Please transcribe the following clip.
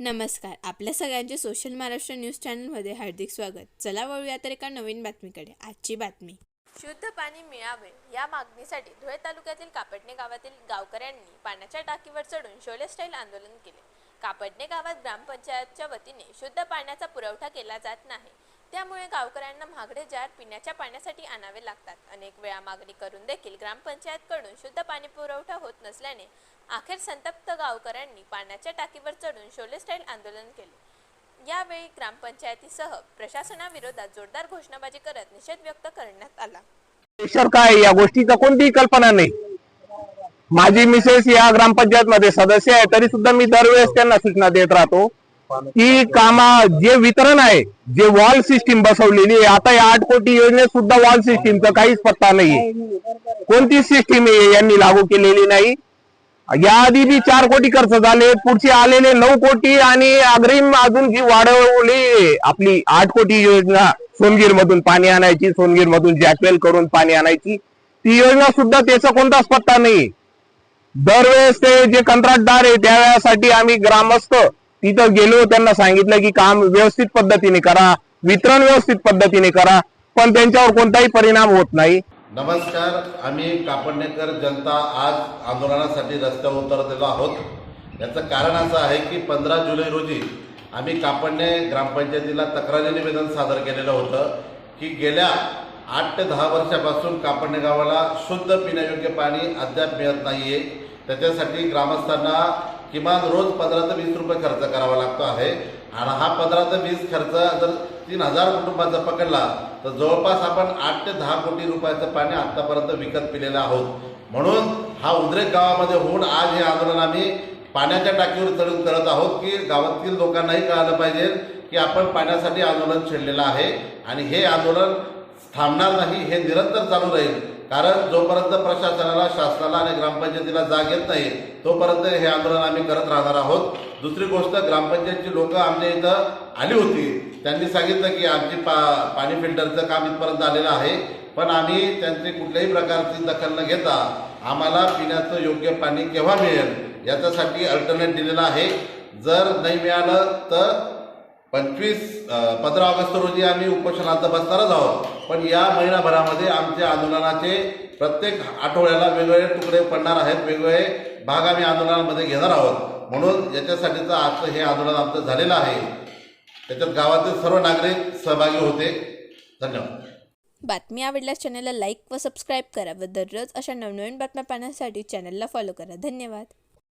नमस्कार. आपल्या सगळ्यांचे सोशल महाराष्ट्र न्यूज चॅनलमध्ये हार्दिक स्वागत. चला वळूया तर एका नवीन बातमीकडे. आजची बातमी. शुद्ध पाणी मिळावे या मागणीसाठी धुळे तालुक्यातील कापडणे गावातील गावकऱ्यांनी पाण्याच्या टाकीवर चढून शोले स्टाईल आंदोलन केले. कापडणे गावात ग्रामपंचायतच्या वतीने शुद्ध पाण्याचा पुरवठा केला जात नाही. त्यामुळे गावकऱ्यांना महागडे जार पिण्याच्या पाण्यासाठी आणावे लागतात. अनेक वेळा मागणी करून देखील ग्रामपंचायतकडून शुद्ध पाणी पुरवठा होत नसल्याने अखेर संतप्त गावकऱ्यांनी पाण्याच्या टाकीवर चढून शोले स्टाईल आंदोलन केले. यावेळी ग्रामपंचायतीसह प्रशासनाविरोधात जोरदार घोषणाबाजी करत निषेध व्यक्त करण्यात आला. काय या गोष्टीचा कोणतीही कल्पना नाही. माझी मिसेस या ग्रामपंचायत मध्ये सदस्य आहे तरी सुद्धा मी दरवेळेस त्यांना सूचना देत राहतो. की कामा जे वितरण आहे जे वॉल सिस्टीम बसवलेली आहे आता या आठ कोटी योजनेत सुद्धा वॉल सिस्टीमचा काहीच पत्ता नाहीये. कोणतीच सिस्टीम यांनी लागू केलेली नाही. याआधी बी चार कोटी खर्च झाले पुढचे आलेले नऊ कोटी आणि अग्रिम अजून जी वाढवली आपली आठ कोटी योजना सोनगीर मधून पाणी आणायची सोनगीर मधून जॅकवेल करून पाणी आणायची ती योजना सुद्धा त्याचा कोणताच पत्ता नाही दरवेळेस ते जे कंत्राटदार आहे त्यासाठी आम्ही ग्रामस्थ तिथं गेलो त्यांना सांगितलं की काम व्यवस्थित पद्धतीने करा वितरण व्यवस्थित पद्धतीने करा पण त्यांच्यावर कोणताही परिणाम होत नाही. नमस्कार आम्ही कापडणेकर जनता आज आंदोलनासाठी रस्त्यावर उतरलेलो आहोत. याचं कारण असं आहे की पंधरा जुलै रोजी आम्ही कापडणे ग्रामपंचायतीला तक्रारी निवेदन सादर केलेलं होतं की गेल्या आठ ते दहा वर्षापासून कापडणे गावाला शुद्ध पिण्यायोग्य पाणी अद्याप मिळत नाहीये. त्याच्यासाठी ग्रामस्थांना किमान रोज पंधरा ते वीस रुपये खर्च करावा लागतो आहे. आणि हा पंधरा ते वीस खर्च जर तीन हजार कुटुंबाचा पकडला तर जवळपास आपण आठ ते दहा कोटी रुपयाचं पाणी आतापर्यंत विकत पिलेलं आहोत. म्हणून हा उद्रेक गावामध्ये होऊन आज हे आंदोलन आम्ही पाण्याच्या टाकीवर चढून करत आहोत की गावातील लोकांनाही कळालं पाहिजे की आपण पाण्यासाठी आंदोलन छेडलेलं आहे. आणि हे आंदोलन थांबणार नाही हे निरंतर चालू राहील. कारण जोपर्यंत प्रशासनाला शासनाला आणि ग्रामपंचायतीला जाग येत नाही तोपर्यंत हे आंदोलन आम्ही करत राहणार आहोत. दुसरी गोष्ट ग्रामपंचायतची लोक आमच्या इथं आली होती. त्यांनी सांगितलं की आमची पा पाणी फिल्टरचं काम इथपर्यंत आलेलं आहे. पण आम्ही त्यांची कुठल्याही प्रकारची दखल न घेता आम्हाला पिण्याचं योग्य पाणी केव्हा मिळेल याच्यासाठी अल्टरनेट दिलेलं आहे. जर नाही मिळालं तर पंचवीस पंधरा ऑगस्ट रोजी आम्ही उपोषणार्थ बसणारच आहोत. पण या महिनाभरामध्ये आमच्या आंदोलनाचे प्रत्येक आठवड्याला वेगवेगळे तुकडे पडणार आहेत वेगवेगळे भाग आम्ही आंदोलनामध्ये घेणार आहोत. म्हणून याच्यासाठीचं आजचं हे आंदोलन आमचं झालेलं आहे. त्याच्यात गावातील सर्व नागरिक सहभागी होते. धन्यवाद. बातमी आवडल्यास चॅनलला लाईक व सबस्क्राईब करा व दररोज अशा नवनवीन बातम्या पाहण्यासाठी चॅनलला फॉलो करा. धन्यवाद.